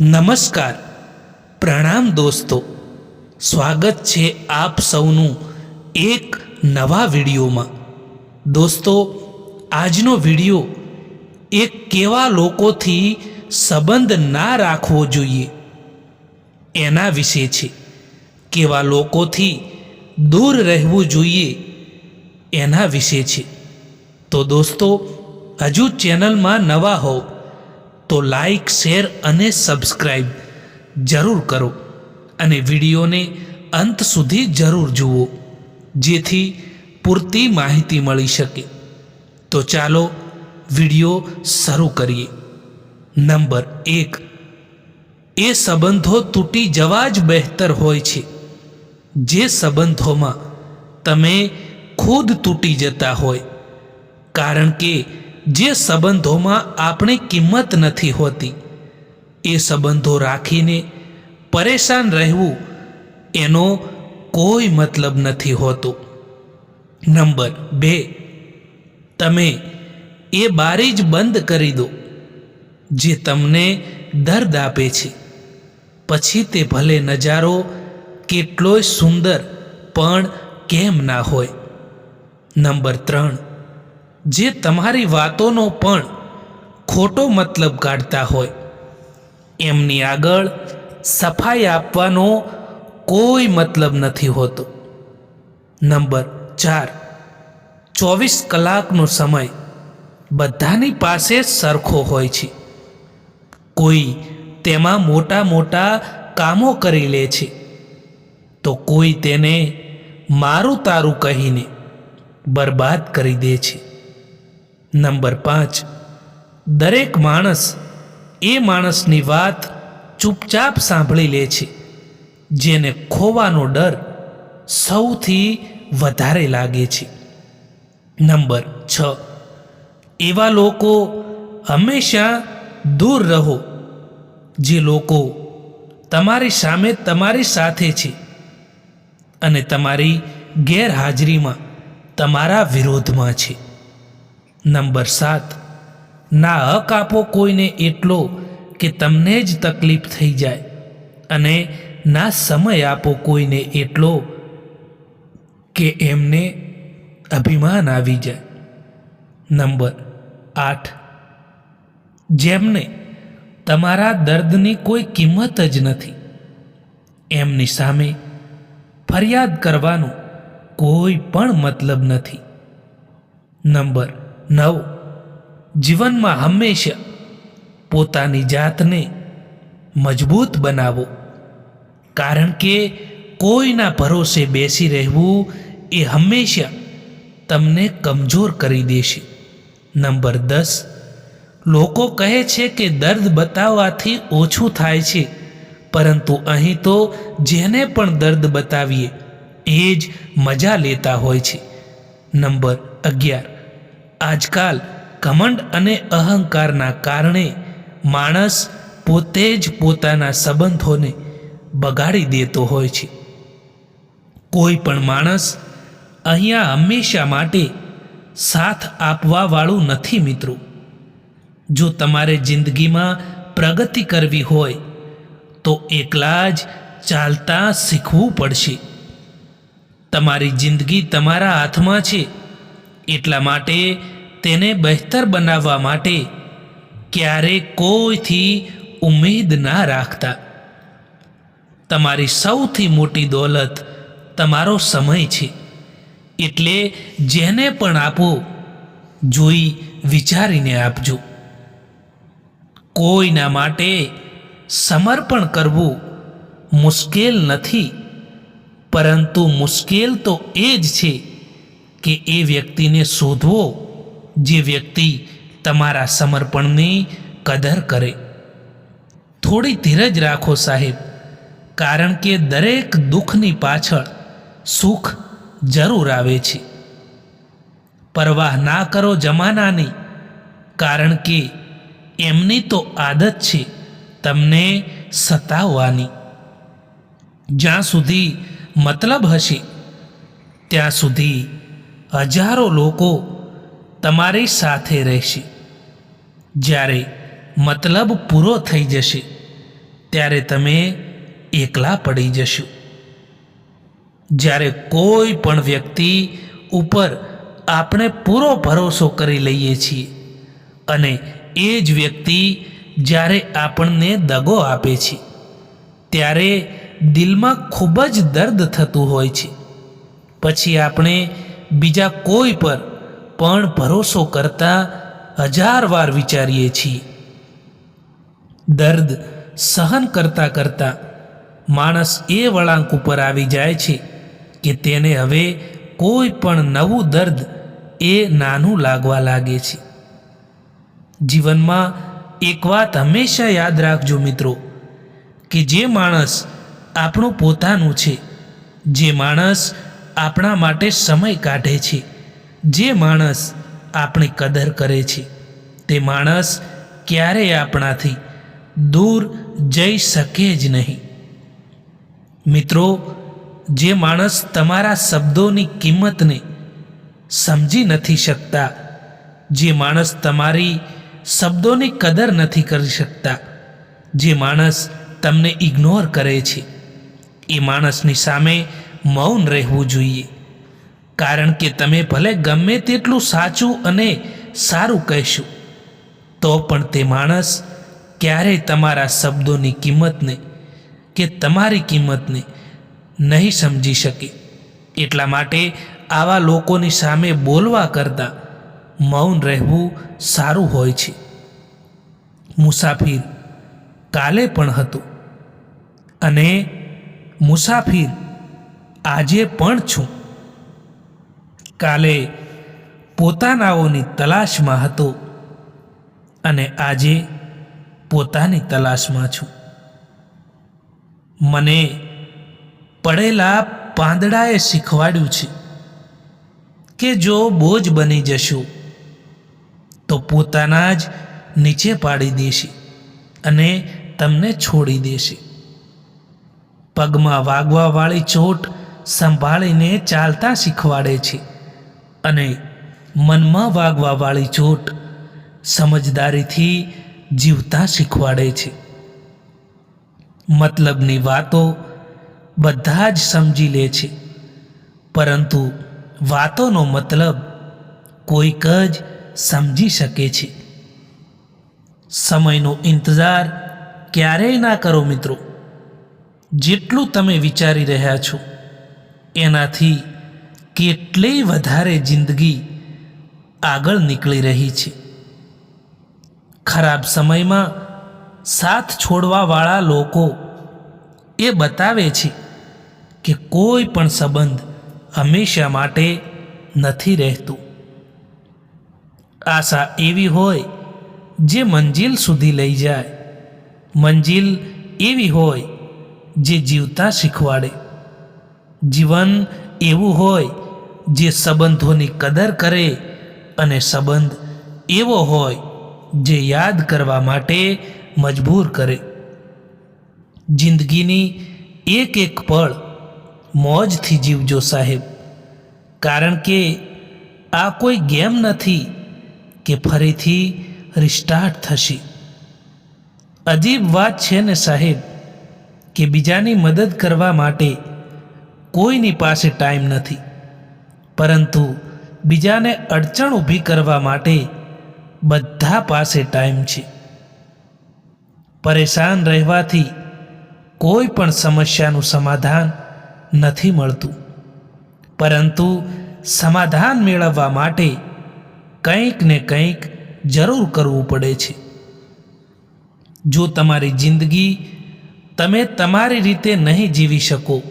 નમસ્કાર. પ્રણામ દોસ્તો. સ્વાગત છે આપ સૌનું એક નવા વિડીયોમાં. દોસ્તો, આજનો વીડિયો એક કેવા લોકોથી સંબંધ ના રાખવો જોઈએ? એના વિશે છે. કેવા લોકોથી દૂર રહેવું જોઈએ? એના વિશે છે. તો દોસ્તો, હજુ ચેનલમાં નવા હોવ તો લાઈક શેર અને સબસ્ક્રાઈબ જરૂર કરો અને વિડીયોને અંત સુધી જરૂર જુઓ, જેથી પૂરતી માહિતી મળી શકે. તો ચાલો વીડિયો શરૂ કરીએ. નંબર એક. એ સંબંધો તૂટી જવા જ બહેતર હોય છે. જે સંબંધોમાં તમે ખુદ તૂટી જતા હોય. કારણ કે જે સંબંધોમાં આપણી કિંમત નથી હોતી, એ સંબંધો રાખીને પરેશાન રહેવું એનો કોઈ મતલબ નથી હોતો. નંબર બે, તમે એ બારી જ બંધ કરી દો, જે તમને દર્દ આપે છે. પછી તે ભલે નજારો કેટલોય સુંદર પણ કેમ ના હોય. નંબર ત્રણ જે તમારી વાતોનો પણ ખોટો મતલબ કાઢતા હોય. એમની આગળ સફાઈ આપવાનો કોઈ મતલબ નથી હોતો. નંબર ચાર, ચોવીસ કલાકનો સમય બધાની પાસે સરખો હોય છે. કોઈ તેમાં મોટા મોટા કામો કરી લે છે. તો કોઈ તેને મારું તારું કહીને બરબાદ કરી દે છે. નંબર પાંચ. દરેક માણસ એ માણસની વાત ચૂપચાપ સાંભળી લે છે, જેને ખોવાનો ડર સૌથી વધારે લાગે છે. નંબર છ. એવા લોકો હંમેશા દૂર રહો, જે લોકો તમારી સામે તમારી સાથે છે અને તમારી ગેરહાજરીમાં તમારા વિરોધમાં છે. નંબર સાત. ના હક આપો કોઈને એટલો કે તમને જ તકલીફ થઈ જાય અને ના સમય આપો કોઈને એટલો કે એમને અભિમાન આવી જાય. નંબર આઠ. જેમને તમારા દર્દની કોઈ કિંમત જ નથી, એમની સામે ફરિયાદ કરવાનો કોઈ પણ મતલબ નથી. નંબર નવ. જીવનમાં હંમેશા પોતાની જાતને મજબૂત બનાવો. કારણ કે કોઈના ભરોસે બેસી રહેવું એ હંમેશા તમને કમજોર કરી દેશે. નંબર દસ. લોકો કહે છે કે દર્દ બતાવવાથી ઓછું થાય છે, પરંતુ અહીં તો જેને પણ દર્દ બતાવીએ એ જ મજા લેતા હોય છે. નંબર અગિયાર. આજકાલ ઘમંડ અને અહંકારના કારણે માણસ પોતે જ પોતાના સંબંધોને બગાડી દેતો હોય છે. કોઈ પણ માણસ અહીંયા હંમેશા માટે સાથ આપવાવાળું નથી મિત્રો. જો તમારે જિંદગીમાં પ્રગતિ કરવી હોય, તો એકલા જ ચાલતા શીખવું પડશે. તમારી જિંદગી તમારા હાથમાં છે, એટલા માટે તેને બહેતર બનાવવા માટે ક્યારે કોઈથી ઉમેદ ના રાખતા. તમારી સૌથી મોટી દોલત તમારો સમય છે. એટલે જેને પણ આપો, જોઈ વિચારીને આપજો. કોઈના માટે સમર્પણ કરવું મુશ્કેલ નથી, પરંતુ મુશ્કેલ તો એ જ છે કે એ વ્યક્તિને શોધવો જે વ્યક્તિ તમારા સમર્પણની કદર કરે. થોડી ધીરજ રાખો સાહેબ, કારણ કે દરેક દુઃખની પાછળ સુખ જરૂર આવે છે. પરવાહ ના કરો જમાનાની, કારણ કે એમની તો આદત છે તમને સતાવવાની. જ્યાં સુધી મતલબ હશે, ત્યાં સુધી હજારો લોકો તમારી સાથે રહેશે. જ્યારે મતલબ પૂરો થઈ જશે, ત્યારે તમે એકલા પડી જશો. જ્યારે કોઈ પણ વ્યક્તિ ઉપર આપણે પૂરો ભરોસો કરી લઈએ છીએ અને એ જ વ્યક્તિ જ્યારે આપણને દગો આપે છે, ત્યારે દિલમાં ખૂબ જ દર્દ થતું હોય છે. પછી આપણે બીજા કોઈ પર પણ ભરોસો કરતા હજાર વાર વિચારીએ છીએ. દર્દ સહન કરતા કરતાં માણસ એ વળાંક ઉપર આવી જાય છે કે તેને હવે કોઈ પણ નવું દર્દ એ નાનું લાગવા લાગે છે. જીવનમાં એક વાત હંમેશા યાદ રાખજો મિત્રો, કે જે માણસ આપણું પોતાનું છે, જે માણસ આપણા માટે સમય કાઢે છે જે માણસ આપણી કદર કરે છે, તે માણસ ક્યારેય આપણાથી દૂર જઈ શકે જ નહીં. મિત્રો, જે માણસ તમારા શબ્દોની કિંમતને સમજી નથી શકતા, જે માણસ તમારી શબ્દોની કદર નથી કરી શકતા, જે માણસ તમને ઇગ્નોર કરે છે, એ માણસની સામે મૌન રહેવું જોઈએ. કારણ કે તમે ભલે ગમે તેટલું સાચું અને સારું કહેશો, તો પણ તે માણસ ક્યારેય તમારા શબ્દોની કિંમતને કે તમારી કિંમતને નહીં સમજી શકે. એટલા માટે આવા લોકોની સામે બોલવા કરતાં મૌન રહેવું સારું હોય છે. મુસાફિર કાલે પણ હતું અને મુસાફિર આજે પણ છું. કાલે પોતાનાઓની તલાશમાં હતો અને આજે પોતાની તલાશમાં છું. મને પડેલા પાંદડાએ શીખવાડ્યું છે કે જો બોજ બની જશો, તો પોતાના જ નીચે પાડી દેશે અને તમને છોડી દેશે. પગમાં વાગવાવાળી ચોટ સંભાળીને ચાલતા શીખવાડે છે. અને મનમાં વાગવાવાળી ચોટ સમજદારીથી જીવતા શીખવાડે છે. મતલબની વાતો બધા જ સમજી લે છે. પરંતુ વાતોનો મતલબ કોઈક જ સમજી શકે છે. સમયનો ઇંતજાર ક્યારેય ના કરો મિત્રો. જેટલું તમે વિચારી રહ્યા છો, એનાથી કેટલી વધારે જિંદગી આગળ નીકળી રહી છે. ખરાબ સમયમાં સાથ છોડવાવાળા લોકો એ બતાવે છે કે કોઈ પણ સંબંધ હંમેશા માટે નથી રહેતું. આશા એવી હોય જે મંજિલ સુધી લઈ જાય. મંજિલ એવી હોય જે જીવતા શીખવાડે. જીવન એવું હોય જે સંબંધોની કદર કરે અને સંબંધ એવો હોય જે યાદ કરવા માટે મજબૂર કરે. જિંદગીની એક એક પળ મોજથી જીવજો સાહેબ. કારણ કે આ કોઈ ગેમ નથી કે ફરીથી રિસ્ટાર્ટ થશે. અજીબ વાત છે ને સાહેબ કે બીજાની મદદ કરવા માટે કોઈની પાસે ટાઈમ નથી. પરંતુ બીજાને અડચણ ઊભી કરવા માટે બધા પાસે ટાઈમ છે. પરેશાન રહેવાથી કોઈ પણ સમસ્યાનું સમાધાન નથી મળતું. પરંતુ સમાધાન મેળવવા માટે કંઈક ને કંઈક જરૂર કરવું પડે છે. જો તમારી જિંદગી તમે તમારી રીતે નહીં જીવી શકો,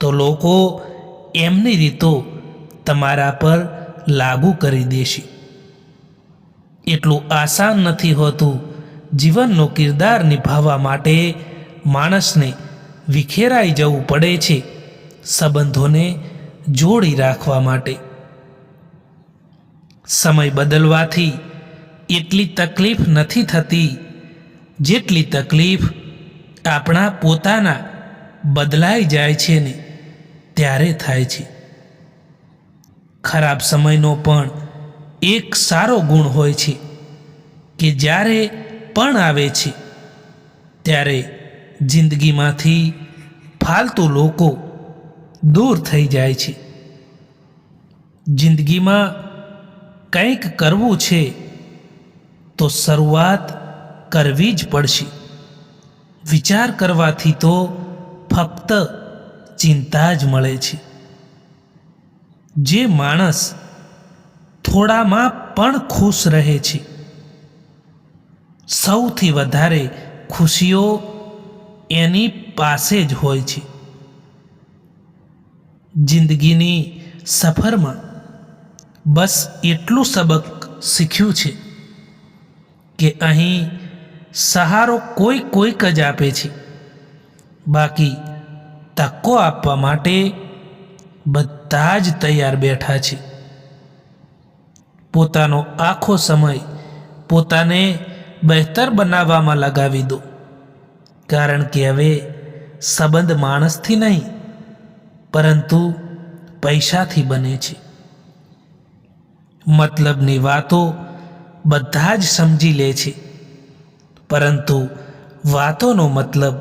તો લોકો એમની રીતો તમારા પર લાગુ કરી દેશે. એટલું આસાન નથી હોતું જીવનનો કિરદાર નિભાવવા માટે માણસને વિખેરાઈ જવું પડે છે સંબંધોને જોડી રાખવા માટે. સમય બદલવાથી એટલી તકલીફ નથી થતી જેટલી તકલીફ આપણા પોતાના બદલાઈ જાય છે ને ત્યારે થાય છે. ખરાબ સમયનો પણ એક સારો ગુણ હોય છે કે જ્યારે પણ આવે છે, ત્યારે જિંદગીમાંથી ફાલતુ લોકો દૂર થઈ જાય છે. જિંદગીમાં કંઈક કરવું છે, તો શરૂઆત કરવી જ પડશે. વિચાર કરવાથી તો ફક્ત ચિંતા જ મળે છે. જે માણસ થોડામાં પણ ખુશ રહે છે. સૌથી વધારે ખુશીઓ એની પાસે જ હોય છે. જિંદગીની સફરમાં બસ એટલું સબક શીખ્યું છે કે અહીં સહારો કોઈ કોઈક જ આપે છે. બાકી તકો આપવા માટે બધા જ તૈયાર બેઠા છે. પોતાનો આખો સમય પોતાને બહેતર બનાવવામાં લગાવી દો. કારણ કે હવે સંબંધ માણસથી નહીં, પરંતુ પૈસાથી બને છે. મતલબની વાતો બધા જ સમજી લે છે. પરંતુ વાતોનો મતલબ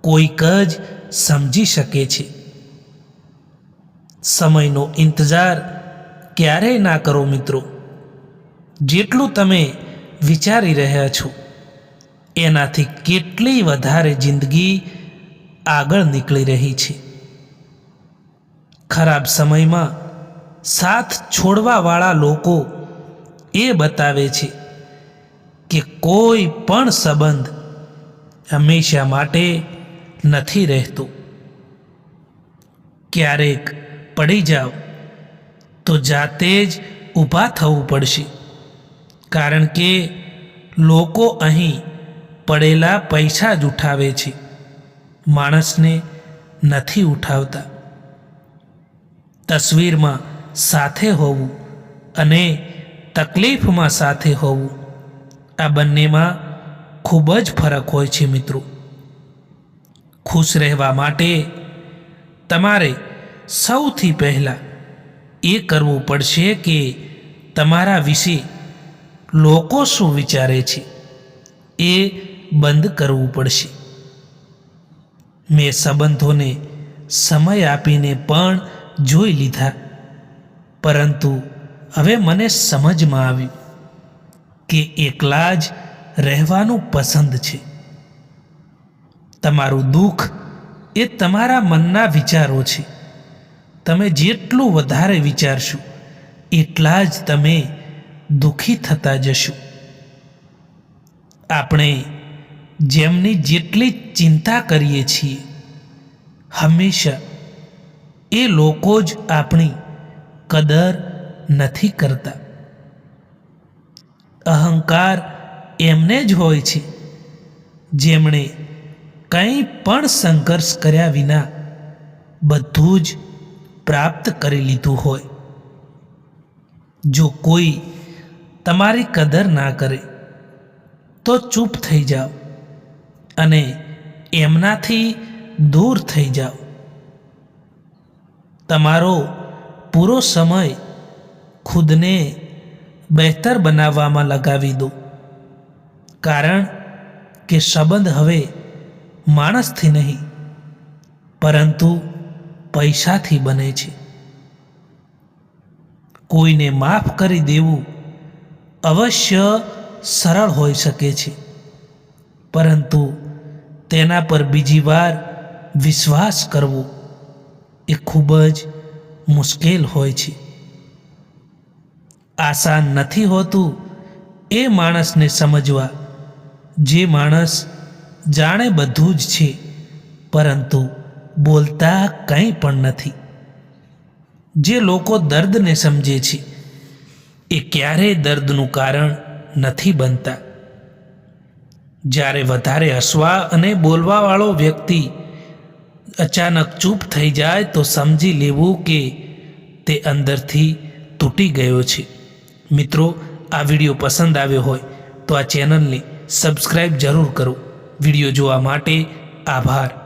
કોઈક જ સમજી શકે છે. સમયનો ઇંતજાર ક્યારેય ના કરો મિત્રો. જેટલું તમે વિચારી રહ્યા છો, એનાથી કેટલી વધારે જિંદગી આગળ નીકળી રહી છે. ખરાબ સમયમાં સાથ છોડવાવાળા લોકો એ બતાવે છે કે કોઈ પણ સંબંધ હંમેશા માટે નથી રહેતો. ક્યારેક પડી જાઓ, તો જાતે જ ઊભા થવું પડશે. કારણ કે લોકો અહીં પડેલા પૈસા જ ઉઠાવે છે. માણસને નથી ઉઠાવતા. તસવીરમાં સાથે હોવું અને તકલીફમાં સાથે હોવું, આ બંનેમાં ખૂબ જ ફરક હોય છે મિત્રો. ખુશ રહેવા માટે તમારે સૌથી પહેલાં એ કરવું પડશે કે તમારા વિશે લોકો શું વિચારે છે એ બંધ કરવું પડશે. મેં સંબંધોને સમય આપીને પણ જોઈ લીધા, પરંતુ હવે મને સમજમાં આવ્યું કે એકલા જ રહેવાનું પસંદ છે. તમારું દુઃખ એ તમારા મનના વિચારો છે. તમે જેટલું વધારે વિચારશો, એટલા જ તમે દુઃખી થતા જશો. આપણે જેમની જેટલી ચિંતા કરીએ છીએ, હંમેશા એ લોકો જ આપણી કદર નથી કરતા. અહંકાર એમને જ હોય છે, જેમણે કંઈ પણ સંઘર્ષ કર્યા વિના બધું જ પ્રાપ્ત કરી લીધું હોય. જો કોઈ તમારી કદર ના કરે, તો ચૂપ થઈ જાઓ અને એમનાથી દૂર થઈ જાઓ. તમારો પૂરો સમય ખુદને બહેતર બનાવવામાં લગાવી દો. કારણ કે સંબંધ હવે માણસથી નહીં, પરંતુ પૈસાથી બને છે. કોઈને માફ કરી દેવું અવશ્ય સરળ હોઈ શકે છે. પરંતુ તેના પર બીજી વાર વિશ્વાસ કરવો એ ખૂબ જ મુશ્કેલ હોય છે. આસાન નથી હોતું એ માણસને સમજવા. જે માણસ જાણે બધું જ છે, પરંતુ બોલતા કંઈ પણ નથી. જે લોકો દર્દને સમજે છે, એ ક્યારેય દર્દનું કારણ નથી બનતા. જ્યારે વધારે હસવા અને બોલવાવાળો વ્યક્તિ અચાનક ચૂપ થઈ જાય તો સમજી લેવું કે તે અંદરથી તૂટી ગયો છે. મિત્રો, આ વીડિયો પસંદ આવ્યો હોય તો આ ચેનલને સબસ્ક્રાઈબ જરૂર કરો. વીડિયો જોવા માટે આભાર.